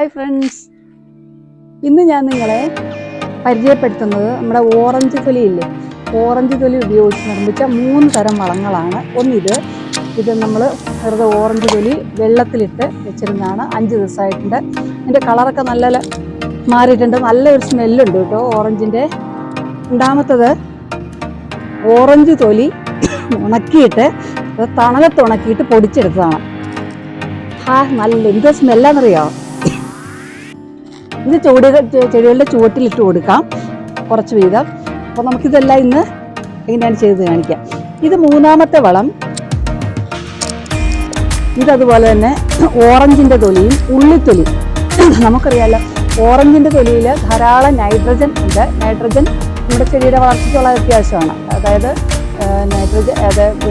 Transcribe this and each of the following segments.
Hi friends ഇന്ന് ഞാൻ നിങ്ങളെ പരിചയപ്പെടുത്തുന്നത് നമ്മുടെ ഓറഞ്ച് തൊലിയില്ലേ? ഓറഞ്ച് തൊലി ഉപയോഗിച്ച് നിർമ്മിച്ച മൂന്ന് തരം വളങ്ങളാണ്. ഒന്നിത് ഇത് നമ്മൾ വെറുതെ ഓറഞ്ച് തൊലി വെള്ളത്തിലിട്ട് വെച്ചിരുന്നതാണ്. അഞ്ച് ദിവസമായിട്ടുണ്ട്. ഇതിന്റെ കളറൊക്കെ നല്ല മാറിയിട്ടുണ്ട്. നല്ലൊരു സ്മെല്ലുണ്ട് കേട്ടോ ഓറഞ്ചിന്റെ. രണ്ടാമത്തത് ഓറഞ്ച് തൊലി ഉണക്കിയിട്ട് തണലത്ത് ഉണക്കിയിട്ട് പൊടിച്ചെടുത്തതാണ്. ഹാ നല്ല എന്ത് സ്മെല്ലാന്നറിയോ? ഇത് ചുവടുകൾ ചെടികളുടെ ചുവട്ടിലിട്ട് കൊടുക്കാം. കുറച്ച് വീതം. അപ്പോൾ നമുക്കിതെല്ലാം ഇന്ന് എങ്ങനെയാണ് ചെയ്ത് കാണിക്കാം. ഇത് മൂന്നാമത്തെ വളം. ഇതതുപോലെ തന്നെ ഓറഞ്ചിന്റെ തൊലിയും ഉള്ളിത്തൊലി. നമുക്കറിയാമല്ലോ ഓറഞ്ചിന്റെ തൊലിയിൽ ധാരാളം നൈട്രജൻ ഉണ്ട്. നൈട്രജൻ നമ്മുടെ ചെടിയുടെ വളർച്ചയ്ക്കുള്ള അത്യാവശ്യമാണ്. അതായത് നൈട്രജൻ അതായത്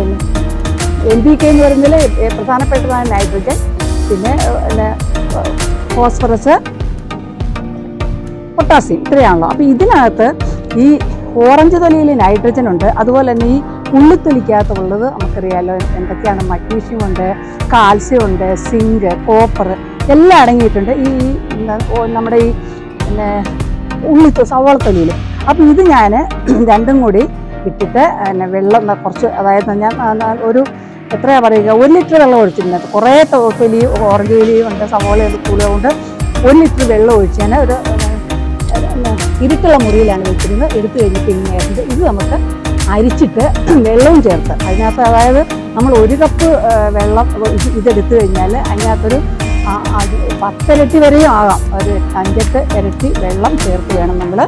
എൻ പി കെ എന്ന് പറയുന്നതിൽ പ്രധാനപ്പെട്ടതാണ് നൈട്രജൻ. പിന്നെ ഫോസ്ഫറസ് പൊട്ടാസ്യം ഇത്രയാണല്ലോ. അപ്പോൾ ഇതിനകത്ത് ഈ ഓറഞ്ച് തൊലിയിൽ നൈട്രജൻ ഉണ്ട്. അതുപോലെ തന്നെ ഈ ഉള്ളിത്തൊലിക്കകത്തുള്ളത് നമുക്കറിയാലോ എന്തൊക്കെയാണ്? മഗ്നീഷ്യം ഉണ്ട് കാൽസ്യം ഉണ്ട് സിങ്ക് കോപ്പർ എല്ലാം അടങ്ങിയിട്ടുണ്ട്. ഈ നമ്മുടെ ഈ പിന്നെ ഉള്ളിത്തൊ സവോളത്തൊലിയിൽ അപ്പോൾ ഇത് ഞാൻ രണ്ടും കൂടി ഇട്ടിട്ട് പിന്നെ വെള്ളം കുറച്ച് അതായത് ഞാൻ ഒരു എത്രയാണ് പറയുക? ഒരു ലിറ്റർ വെള്ളം ഒഴിച്ചിട്ടുണ്ട്. കുറേ തൊലി ഓറഞ്ച് തൊലിയും ഉണ്ട് സവോള ഉണ്ട് ഒരു ലിറ്റർ വെള്ളം ഒഴിച്ച് ഞാൻ ഒരു ഇരുട്ടുള്ള മുറിയിലാണ് വെച്ചിരുന്നത് എടുത്തു കഴിഞ്ഞിട്ട് പിന്നെ ഇത് നമുക്ക് അരിച്ചിട്ട് വെള്ളവും ചേർത്ത്. അതിനകത്ത് അതായത് നമ്മൾ ഒരു കപ്പ് വെള്ളം ഇത് ഇതെടുത്തു കഴിഞ്ഞാൽ അതിനകത്തൊരു പത്തിരട്ടി വരെയും ആകാം. ഒരു അഞ്ചെട്ട് ഇരട്ടി വെള്ളം ചേർത്ത് വേണം നമ്മൾ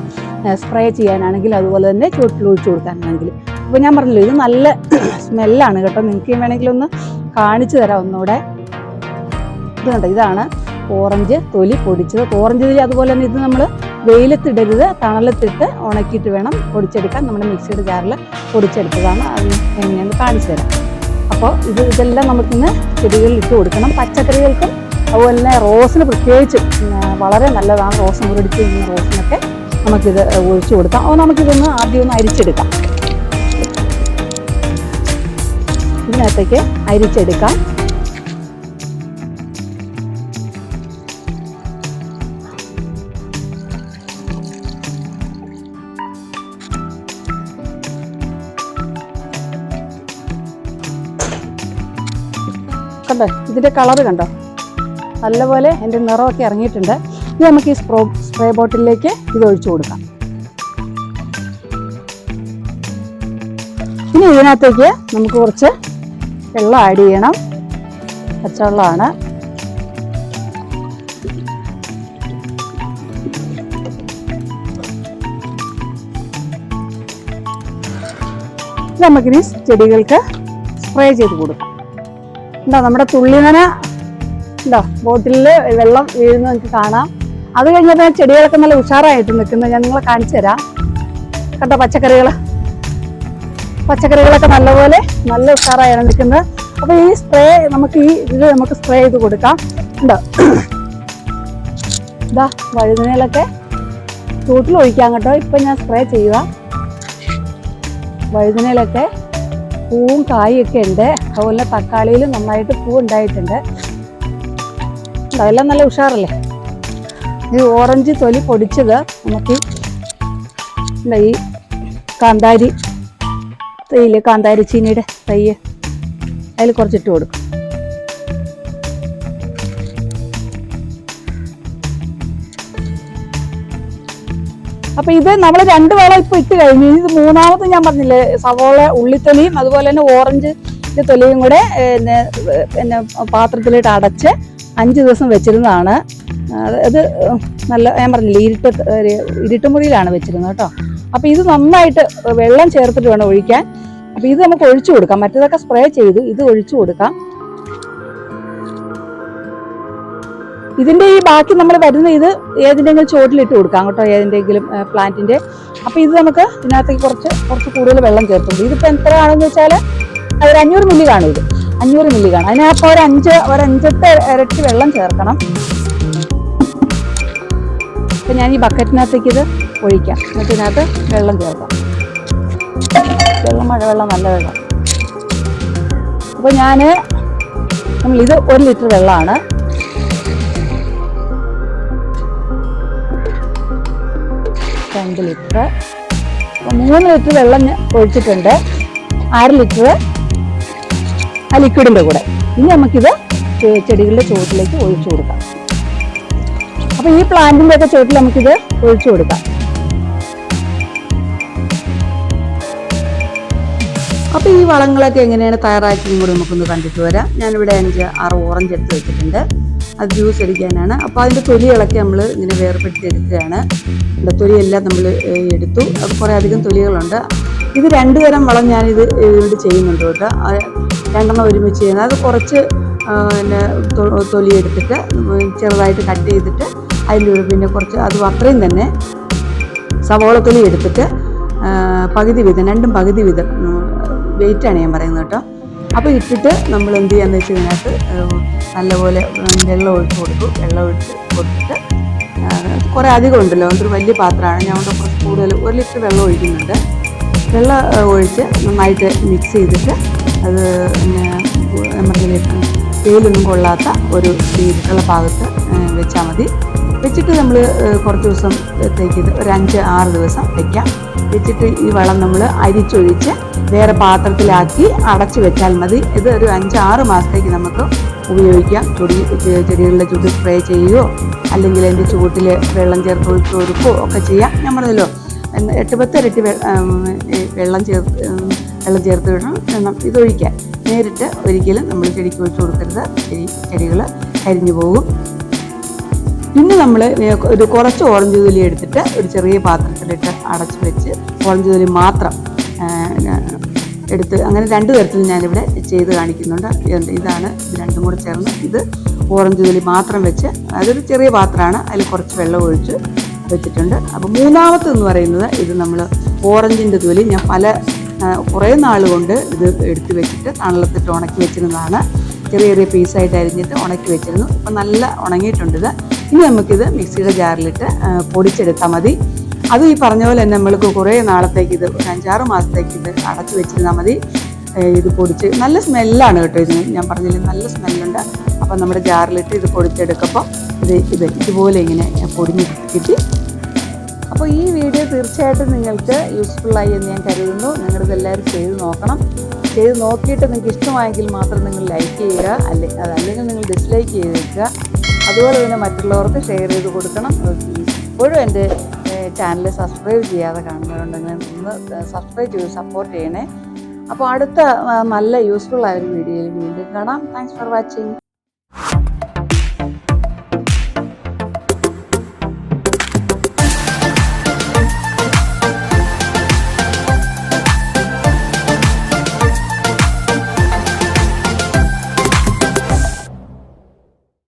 സ്പ്രേ ചെയ്യാനാണെങ്കിൽ അതുപോലെ തന്നെ ചുവട്ടിൽ ഒഴിച്ചു കൊടുക്കാനാണെങ്കിൽ. അപ്പോൾ ഞാൻ പറഞ്ഞല്ലോ ഇത് നല്ല സ്മെല്ലാണ് കേട്ടോ. നിങ്ങൾക്ക് വേണമെങ്കിൽ ഒന്ന് കാണിച്ചു തരാം ഒന്നുകൂടെ. ഇത് കണ്ടോ ഇതാണ് ഓറഞ്ച് തൊലി പൊടിച്ചത്. ഓറഞ്ച് തൊലി അതുപോലെ തന്നെ ഇത് നമ്മൾ വെയിലത്തിടരുത് തണലത്തിട്ട് ഉണക്കിയിട്ട് വേണം പൊടിച്ചെടുക്കാൻ. നമ്മുടെ മിക്സിയുടെ ജാറിൽ പൊടിച്ചെടുത്തതാണ്. അത് എങ്ങനെയാണ് കാണിച്ചു തരാം. അപ്പോൾ ഇത് ഇതെല്ലാം നമുക്കിന്ന് ചെടികളിൽ ഇട്ട് കൊടുക്കണം. പച്ചക്കറികൾക്കും അതുപോലെ തന്നെ റോസിന് പ്രത്യേകിച്ചും വളരെ നല്ലതാണ് റോസ് മുരടിച്ച് കഴിഞ്ഞ റോസിനൊക്കെ നമുക്കിത് ഒഴിച്ചു കൊടുക്കാം. അപ്പോൾ നമുക്കിതൊന്ന് ആദ്യം ഒന്ന് അരിച്ചെടുക്കാം. ഇതിനകത്തേക്ക് അരിച്ചെടുക്കാം. കണ്ടോ? ഇതിന്റെ കളർ കണ്ടോ? നല്ലപോലെ എന്റെ നിറമൊക്കെ ഇറങ്ങിയിട്ടുണ്ട്. ഇനി നമുക്ക് ഈ സ്പ്രോ സ്പ്രേ ബോട്ടിലേക്ക് ഇത് ഒഴിച്ചു കൊടുക്കാം. ഇനി ഇതിനകത്തേക്ക് നമുക്ക് കുറച്ച് വെള്ളം ആഡ് ചെയ്യണം. പച്ചവെള്ളമാണ്. നമുക്കിനി ചെടികൾക്ക് സ്പ്രേ ചെയ്ത് കൊടുക്കാം. എന്താ നമ്മുടെ തുള്ളിനന. എന്താ ബോട്ടിലിൽ വെള്ളം വീഴുന്ന നമുക്ക് കാണാം. അത് കഴിഞ്ഞപ്പോൾ ചെടികളൊക്കെ നല്ല ഉഷാറായിട്ട് നിൽക്കുന്നത് ഞാൻ നിങ്ങളെ കാണിച്ചു തരാം. കണ്ടോ പച്ചക്കറികൾ? പച്ചക്കറികളൊക്കെ നല്ലപോലെ നല്ല ഉഷാറായാണ് നിൽക്കുന്നത്. അപ്പോൾ ഈ സ്പ്രേ നമുക്ക് ഈ ഇത് നമുക്ക് സ്പ്രേ ചെയ്ത് കൊടുക്കാം. ഉണ്ടോ ഇതാ വഴുതനയിലൊക്കെ ചൂട്ടിൽ ഒഴിക്കാം കേട്ടോ. ഇപ്പം ഞാൻ സ്പ്രേ ചെയ്യുക. വഴുതനയിലൊക്കെ പൂവും കായൊക്കെ ഉണ്ട്. അതുപോലെ തക്കാളിയിൽ നന്നായിട്ട് പൂ ഉണ്ടായിട്ടുണ്ട്. ഉണ്ട്, അതെല്ലാം നല്ല ഉഷാറല്ലേ? ഈ ഓറഞ്ച് തൊലി പൊടിച്ചത് നമുക്ക് ഈ കാന്താരി തൈയിൽ കാന്താരി ചീനിയുടെ തൈ. അതിൽ കുറച്ചിട്ട് കൊടുക്കും. അപ്പൊ ഇത് നമ്മൾ രണ്ട് വളം ഇപ്പൊ ഇട്ട് കഴിഞ്ഞു. ഇത് മൂന്നാമത് ഞാൻ പറഞ്ഞില്ലേ സവോള ഉള്ളിത്തൊലിയും അതുപോലെ തന്നെ ഓറഞ്ച് തൊലിയും കൂടെ പിന്നെ പിന്നെ പാത്രത്തിലിട്ട് അടച്ച് അഞ്ച് ദിവസം വെച്ചിരുന്നതാണ്. അത് നല്ല ഞാൻ പറഞ്ഞില്ലേ ഇരുട്ട് ഇരുട്ടുമുറിയിലാണ് വെച്ചിരുന്നത് കേട്ടോ. അപ്പൊ ഇത് നന്നായിട്ട് വെള്ളം ചേർത്തിട്ട് വേണം ഒഴിക്കാൻ. അപ്പൊ ഇത് നമുക്ക് ഒഴിച്ചു കൊടുക്കാം. മറ്റേതൊക്കെ സ്പ്രേ ചെയ്തു ഇത് ഒഴിച്ചു കൊടുക്കാം. ഇതിന്റെ ഈ ബാക്കി നമ്മൾ വരുന്ന ഇത് ഏതിന്റെങ്കിലും ചോട്ടിലിട്ട് കൊടുക്കാം കേട്ടോ ഏതിന്റെങ്കിലും പ്ലാന്റിന്റെ അപ്പോൾ ഇത് നമുക്ക് ഇതിനകത്തേക്ക് കുറച്ച് കുറച്ച് കൂടുതൽ വെള്ളം ചേർത്തുണ്ട് എത്ര ആണെന്ന് വെച്ചാൽ ഒരു അഞ്ഞൂറ് മില്ലി കാണും ഇത്. അഞ്ഞൂറ് മില്ലി കാണും. അതിനകത്ത് ഒരു അഞ്ച് ഒരു അഞ്ചത്തെ ഇരട്ടി വെള്ളം ചേർക്കണം. അപ്പം ഞാൻ ഈ ബക്കറ്റിനകത്തേക്ക് ഇത് ഒഴിക്കാം. എന്നിട്ട് ഇതിനകത്ത് വെള്ളം ചേർക്കാം. വെള്ളം മഴവെള്ളം നല്ല വെള്ളം. അപ്പോൾ ഞാൻ നമ്മളിത് ഒരു ലിറ്റർ വെള്ളമാണ്. രണ്ട് ലിറ്റർ. മൂന്ന് ലിറ്റർ വെള്ളം ഒഴിച്ചിട്ടുണ്ട്. അര ലിറ്റർ ആ ലിക്വിഡിന്റെ കൂടെ. ഇനി നമുക്കിത് ചെടികളുടെ ചുവട്ടിലേക്ക് ഒഴിച്ചു കൊടുക്കാം. അപ്പോൾ ഈ പ്ലാന്റിന്റെ ഒക്കെ ചുവട്ടിൽ നമുക്കിത് ഒഴിച്ചു കൊടുക്കാം. അപ്പോൾ ഈ വളങ്ങളൊക്കെ എങ്ങനെയാണ് തയ്യാറാക്കിയും കൂടി നമുക്കൊന്ന് കണ്ടിട്ട് വരാം. ഞാനിവിടെ അഞ്ച് ആറ് ഓറഞ്ച് എടുത്ത് വെച്ചിട്ടുണ്ട്. അത് ജ്യൂസ് അടിക്കാനാണ്. അപ്പോൾ അതിന്റെ തൊലികളൊക്കെ നമ്മൾ ഇങ്ങനെ വേർപെടുത്തി എടുക്കുകയാണ് ഇവിടെ തൊലിയെല്ലാം നമ്മൾ എടുത്തു. കുറേ അധികം തൊലികളുണ്ട്. ഇത് രണ്ട് തരം വളം ഞാനിത് ഇവിടെ ചെയ്യുന്നുണ്ട് കേട്ടോ. രണ്ടെണ്ണം ഒരുമിച്ച് ചെയ്യുന്നത്. അത് കുറച്ച് പിന്നെ തൊലി എടുത്തിട്ട് ചെറുതായിട്ട് കട്ട് ചെയ്തിട്ട് അതിന്റെ പിന്നെ കുറച്ച് അതും അത്രയും തന്നെ സവോള തൊലി എടുത്തിട്ട് പകുതി വീതം രണ്ടും പകുതി വീതം വെയിറ്റാണ് ഞാൻ പറയുന്നത് കേട്ടോ. അപ്പോൾ ഇട്ടിട്ട് നമ്മൾ എന്ത് ചെയ്യാന്ന് വെച്ച് ഇതിനകത്ത് നല്ലപോലെ വെള്ളം ഒഴിച്ച് കൊടുക്കും വെള്ളം ഒഴിച്ച് കൊടുത്തിട്ട് കുറേ അധികം ഉണ്ടല്ലോ. അതൊരു വലിയ പാത്രമാണ്. ഞാൻ കൊണ്ട് കുറച്ച് കൂടുതൽ ഒരു ലിറ്റർ വെള്ളം ഒഴിക്കുന്നുണ്ട്. വെള്ളം ഒഴിച്ച് നന്നായിട്ട് മിക്സ് ചെയ്തിട്ട് അത് നമ്മുടെ വെയിലൊന്നും കൊള്ളാത്ത ഒരു രീതിയിലുള്ള ഭാഗത്ത് വെച്ചാൽ മതി. വെച്ചിട്ട് നമ്മൾ കുറച്ച് ദിവസം തേക്കിയത് ഒരു അഞ്ച് ആറ് ദിവസം വെക്കാം. വെച്ചിട്ട് ഈ വളം നമ്മൾ അരിച്ചൊഴിച്ച് വേറെ പാത്രത്തിലാക്കി അടച്ചു വെച്ചാൽ മതി. ഇത് ഒരു അഞ്ച് ആറ് മാസത്തേക്ക് നമുക്ക് ഉപയോഗിക്കാം. ചുടി ചെടികളിലെ ചെടികളുടെ ചുടി സ്പ്രേ ചെയ്യുകയോ അല്ലെങ്കിൽ അതിന്റെ ചുവട്ടിൽ വെള്ളം ചേർത്ത് ഒഴിച്ച് കൊടുക്കുകയോ ഒക്കെ ചെയ്യാം. ഞാൻ പറഞ്ഞല്ലോ എട്ട് പത്ത് ഇരട്ടി വെള്ളം ചേർത്ത് വെള്ളം ചേർത്ത് വിടണം. ഇതൊഴിക്കാൻ. നേരിട്ട് ഒരിക്കലും നമ്മൾ ചെടിക്ക് ഒഴിച്ചു കൊടുക്കരുത്. ചെടി ചെടികൾ കരിഞ്ഞു പോകും. പിന്നെ നമ്മൾ ഒരു കുറച്ച് ഓറഞ്ച് തൊലി എടുത്തിട്ട് ഒരു ചെറിയ പാത്രത്തിലിട്ട് അടച്ചു വെച്ച് ഓറഞ്ച് തൊലി മാത്രം എടുത്ത് അങ്ങനെ രണ്ട് തരത്തിൽ ഞാനിവിടെ ചെയ്ത് കാണിക്കുന്നുണ്ട്. ഇത് ഇതാണ് ഇത് രണ്ടും കൂടെ ചേർന്ന് ഇത് ഓറഞ്ച് തൊലി മാത്രം വെച്ച് അതൊരു ചെറിയ പാത്രമാണ്. അതിൽ കുറച്ച് വെള്ളം ഒഴിച്ച് വെച്ചിട്ടുണ്ട്. അപ്പോൾ മൂന്നാമത്തെന്ന് പറയുന്നത് ഇത് നമ്മൾ ഓറഞ്ചിന്റെ തൊലി ഞാൻ പല കുറേ നാൾ കൊണ്ട് ഇത് എടുത്ത് വെച്ചിട്ട് തണലത്തിട്ട് ഉണക്കി വെച്ചിരുന്നതാണ്. ചെറിയ ചെറിയ പീസായിട്ട് അരിഞ്ഞിട്ട് ഉണക്കി വെച്ചിരുന്നു. ഇപ്പം നല്ല ഉണങ്ങിയിട്ടുണ്ട് ഇത്. ഇനി നമുക്കിത് മിക്സിയുടെ ജാറിലിട്ട് പൊടിച്ചെടുത്താൽ മതി. അത് ഈ പറഞ്ഞ പോലെ തന്നെ നമ്മൾക്ക് കുറേ നാളത്തേക്ക് ഇത് ഒരു അഞ്ചാറ് മാസത്തേക്ക് ഇത് അടച്ചു വെച്ചിരുന്നാൽ മതി. ഇത് പൊടിച്ച് നല്ല സ്മെല്ലാണ് കേട്ടോ ഇതിന് ഞാൻ പറഞ്ഞില്ലേ നല്ല സ്മെല്ലുണ്ട്. അപ്പം നമ്മുടെ ജാറിലിട്ട് ഇത് പൊടിച്ചെടുക്കപ്പോൾ ഇത് ഇത് ഇതുപോലെ ഇങ്ങനെ പൊടിഞ്ഞ് കിട്ടി. അപ്പോൾ ഈ വീഡിയോ തീർച്ചയായിട്ടും നിങ്ങൾക്ക് യൂസ്ഫുള്ളായി എന്ന് ഞാൻ കരുതുന്നു. നിങ്ങളിത് എല്ലാവരും ചെയ്ത് നോക്കണം. ചെയ്ത് നോക്കിയിട്ട് നിങ്ങൾക്ക് ഇഷ്ടമായെങ്കിൽ മാത്രം നിങ്ങൾ ലൈക്ക് ചെയ്യുക. അല്ലെ അതല്ലെങ്കിൽ നിങ്ങൾ ഡിസ്ലൈക്ക് ചെയ്ത് വെക്കുക അതുപോലെ തന്നെ മറ്റുള്ളവർക്ക് ഷെയർ ചെയ്ത് കൊടുക്കണം. ഇപ്പോഴും എന്റെ ചാനൽ സബ്സ്ക്രൈബ് ചെയ്യാതെ കാണുന്നവരുണ്ടെങ്കിൽ ഒന്ന് സബ്സ്ക്രൈബ് ചെയ്ത് സപ്പോർട്ട് ചെയ്യണേ. അപ്പോൾ അടുത്ത നല്ല യൂസ്ഫുൾ ആയ ഒരു വീഡിയോയിൽ വീണ്ടും കാണാം. Thanks for watching